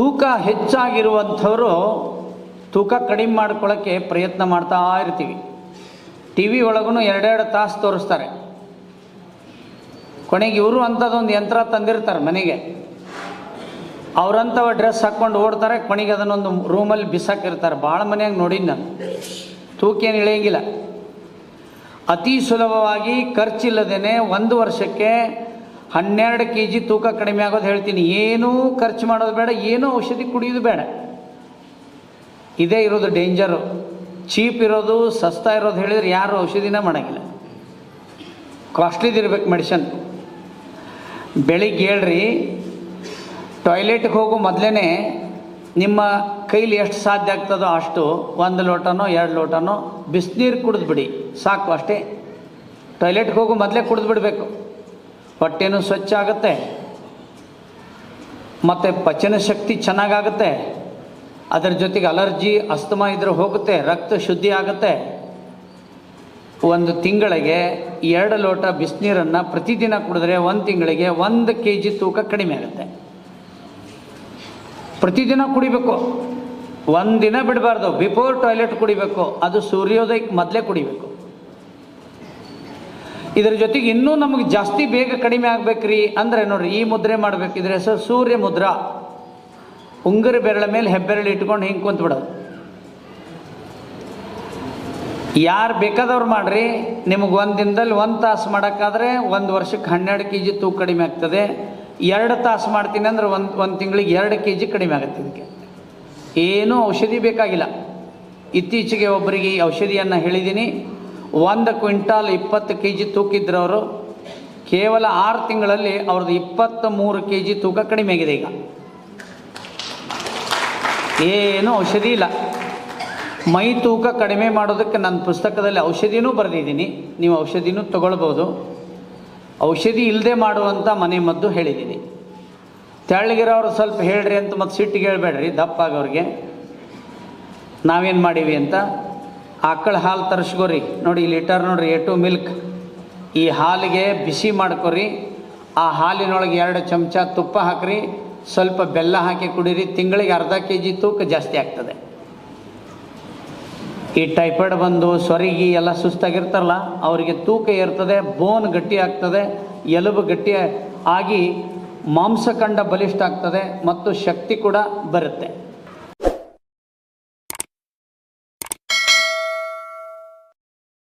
ತೂಕ ಹೆಚ್ಚಾಗಿರುವಂಥವರು ತೂಕ ಕಡಿಮೆ ಮಾಡ್ಕೊಳ್ಳೋಕ್ಕೆ ಪ್ರಯತ್ನ ಮಾಡ್ತಾ ಇರ್ತೀವಿ. ಟಿ ವಿ ಒಳಗೂ ಎರಡೆರಡು ತಾಸು ತೋರಿಸ್ತಾರೆ. ಕೊನೆಗೆ ಇವರು ಅಂಥದ್ದೊಂದು ಯಂತ್ರ ತಂದಿರ್ತಾರೆ ಮನೆಗೆ. ಅವರಂಥವ ಡ್ರೆಸ್ ಹಾಕ್ಕೊಂಡು ಓಡ್ತಾರೆ, ಕೊನೆಗೆ ಅದನ್ನೊಂದು ರೂಮಲ್ಲಿ ಬಿಸಾಕಿರ್ತಾರೆ. ಭಾಳ ಮನೆಯಾಗ ನೋಡಿದ್ದು ನಾನು. ತೂಕ ಏನು ಇಳಿಯಂಗಿಲ್ಲ. ಅತಿ ಸುಲಭವಾಗಿ ಖರ್ಚಿಲ್ಲದೇ ಒಂದು ವರ್ಷಕ್ಕೆ ಹನ್ನೆರಡು ಕೆ ಜಿ ತೂಕ ಕಡಿಮೆ ಆಗೋದು ಹೇಳ್ತೀನಿ. ಏನೂ ಖರ್ಚು ಮಾಡೋದು ಬೇಡ, ಏನೂ ಔಷಧಿ ಕುಡಿಯೋದು ಬೇಡ. ಇದೇ ಇರೋದು ಡೇಂಜರು. ಚೀಪ್ ಇರೋದು, ಸಸ್ತಾ ಇರೋದು ಹೇಳಿದರೆ ಯಾರು ಔಷಧಿನ ಮಾಡೋಂಗಿಲ್ಲ. ಕಾಸ್ಟ್ಲಿದಿರ್ಬೇಕು ಮೆಡಿಷನ್. ಬೆಳಿಗ್ಗೆ ಹೇಳ್ರಿ, ಟಾಯ್ಲೆಟ್ಗೆ ಹೋಗೋ ಮೊದಲೇ ನಿಮ್ಮ ಕೈಲಿ ಎಷ್ಟು ಸಾಧ್ಯ ಆಗ್ತದೋ ಅಷ್ಟು ಒಂದು ಲೋಟನೋ, ಎರಡು ಲೋಟನೋ ಬಿಸಿನೀರು ಕುಡಿದ್ಬಿಡಿ. ಸಾಕು ಅಷ್ಟೇ. ಟಾಯ್ಲೆಟ್ಗೆ ಹೋಗೋ ಮೊದಲೇ ಕುಡಿದ್ಬಿಡ್ಬೇಕು. ಹೊಟ್ಟೆನೂ ಸ್ವಚ್ಛ ಆಗುತ್ತೆ ಮತ್ತು ಪಚನ ಶಕ್ತಿ ಚೆನ್ನಾಗಾಗುತ್ತೆ. ಅದರ ಜೊತೆಗೆ ಅಲರ್ಜಿ, ಅಸ್ತಮ ಇದ್ರೆ ಹೋಗುತ್ತೆ, ರಕ್ತ ಶುದ್ಧಿ ಆಗುತ್ತೆ. ಒಂದು ತಿಂಗಳಿಗೆ ಎರಡು ಲೋಟ ಬಿಸಿನೀರನ್ನು ಪ್ರತಿದಿನ ಕುಡಿದ್ರೆ ಒಂದು ತಿಂಗಳಿಗೆ ಒಂದು ಕೆ ಜಿ ತೂಕ ಕಡಿಮೆ ಆಗುತ್ತೆ. ಪ್ರತಿದಿನ ಕುಡಿಬೇಕು. ಒಂದಿನ ಬಿಡಬಾರ್ದು. ಬಿಫೋರ್ ಟಾಯ್ಲೆಟ್ ಕುಡಿಬೇಕು. ಅದು ಸೂರ್ಯೋದಯಕ್ಕೆ ಮೊದಲೇ ಕುಡಿಬೇಕು. ಇದರ ಜೊತೆಗೆ ಇನ್ನೂ ನಮಗೆ ಜಾಸ್ತಿ ಬೇಗ ಕಡಿಮೆ ಆಗ್ಬೇಕ್ರಿ ಅಂದರೆ ನೋಡ್ರಿ, ಈ ಮುದ್ರೆ ಮಾಡಬೇಕಿದ್ರೆ ಸರ್ ಸೂರ್ಯ ಮುದ್ರಾ. ಉಂಗುರ ಬೆರಳ ಮೇಲೆ ಹೆಬ್ಬೆರಳು ಇಟ್ಕೊಂಡು ಹಿಂಗೆ ಕುಂತ ಬಿಡೋದು. ಯಾರು ಬೇಕಾದವ್ರು ಮಾಡ್ರಿ, ನಿಮಗೆ ಒಂದು ದಿನದಲ್ಲಿ ಒಂದು ತಾಸು ಮಾಡೋಕ್ಕಾದ್ರೆ ಒಂದು ವರ್ಷಕ್ಕೆ ಹನ್ನೆರಡು ಕೆ ಜಿ ತೂಕ ಕಡಿಮೆ ಆಗ್ತದೆ. ಎರಡು ತಾಸು ಮಾಡ್ತೀನಿ ಅಂದ್ರೆ ಒಂದು ಒಂದು ತಿಂಗಳಿಗೆ ಎರಡು ಕೆ ಜಿ ಕಡಿಮೆ ಆಗುತ್ತೆ ಇದಕ್ಕೆ. ಏನೂ ಔಷಧಿ ಬೇಕಾಗಿಲ್ಲ. ಇತ್ತೀಚೆಗೆ ಒಬ್ಬರಿಗೆ ಈ ಔಷಧಿಯನ್ನು ಹೇಳಿದ್ದೀನಿ ಒಂದು ಕ್ವಿಂಟಾಲ್ ಇಪ್ಪತ್ತು ಕೆ ಜಿ ತೂಕಿದ್ರವರು, ಕೇವಲ ಆರು ತಿಂಗಳಲ್ಲಿ ಅವ್ರದ್ದು ಇಪ್ಪತ್ತ ಮೂರು ಕೆ ಜಿ ತೂಕ ಕಡಿಮೆ ಆಗಿದೆ ಈಗ. ಏನೂ ಔಷಧಿ ಇಲ್ಲ. ಮೈ ತೂಕ ಕಡಿಮೆ ಮಾಡೋದಕ್ಕೆ ನನ್ನ ಪುಸ್ತಕದಲ್ಲಿ ಔಷಧಿನೂ ಬರೆದಿದ್ದೀನಿ. ನೀವು ಔಷಧಿನೂ ತಗೊಳ್ಬೋದು. ಔಷಧಿ ಇಲ್ಲದೆ ಮಾಡುವಂಥ ಮನೆ ಮದ್ದು ಹೇಳಿದ್ದೀನಿ. ತೆಳ್ಳಗಿರೋರು ಸ್ವಲ್ಪ ಹೇಳ್ರಿ ಅಂತ ಮತ್ತು ಸಿಟ್ಟಿಗೆ ಹೇಳ್ಬೇಡ್ರಿ ದಪ್ಪಾಗವ್ರಿಗೆ ನಾವೇನು ಮಾಡೀವಿ ಅಂತ? ಆಕಳ ಹಾಲು ತರಿಸ್ಕೊರಿ. ನೋಡಿ ಲೀಟರ್ ನೋಡ್ರಿ ಎ ಟು ಮಿಲ್ಕ್ ಈ ಹಾಲಿಗೆ ಬಿಸಿ ಮಾಡ್ಕೊರಿ. ಆ ಹಾಲಿನೊಳಗೆ ಎರಡು ಚಮಚ ತುಪ್ಪ ಹಾಕ್ರಿ. ಸ್ವಲ್ಪ ಬೆಲ್ಲ ಹಾಕಿ ಕುಡೀರಿ. ತಿಂಗಳಿಗೆ ಅರ್ಧ ಕೆ ಜಿ ತೂಕ ಜಾಸ್ತಿ ಆಗ್ತದೆ. ಈ ಟೈಫಾಯ್ಡ್ ಬಂದು ಸ್ವರಿಗಿ ಎಲ್ಲ ಸುಸ್ತಾಗಿರ್ತಾರಲ್ಲ, ಅವರಿಗೆ ತೂಕ ಏರ್ತದೆ ಬೋನ್ ಗಟ್ಟಿ ಆಗ್ತದೆ, ಎಲುಬು ಗಟ್ಟಿ ಆಗಿ ಮಾಂಸಖಂಡ ಬಲಿಷ್ಠ ಆಗ್ತದೆ, ಮತ್ತು ಶಕ್ತಿ ಕೂಡ ಬರುತ್ತೆ.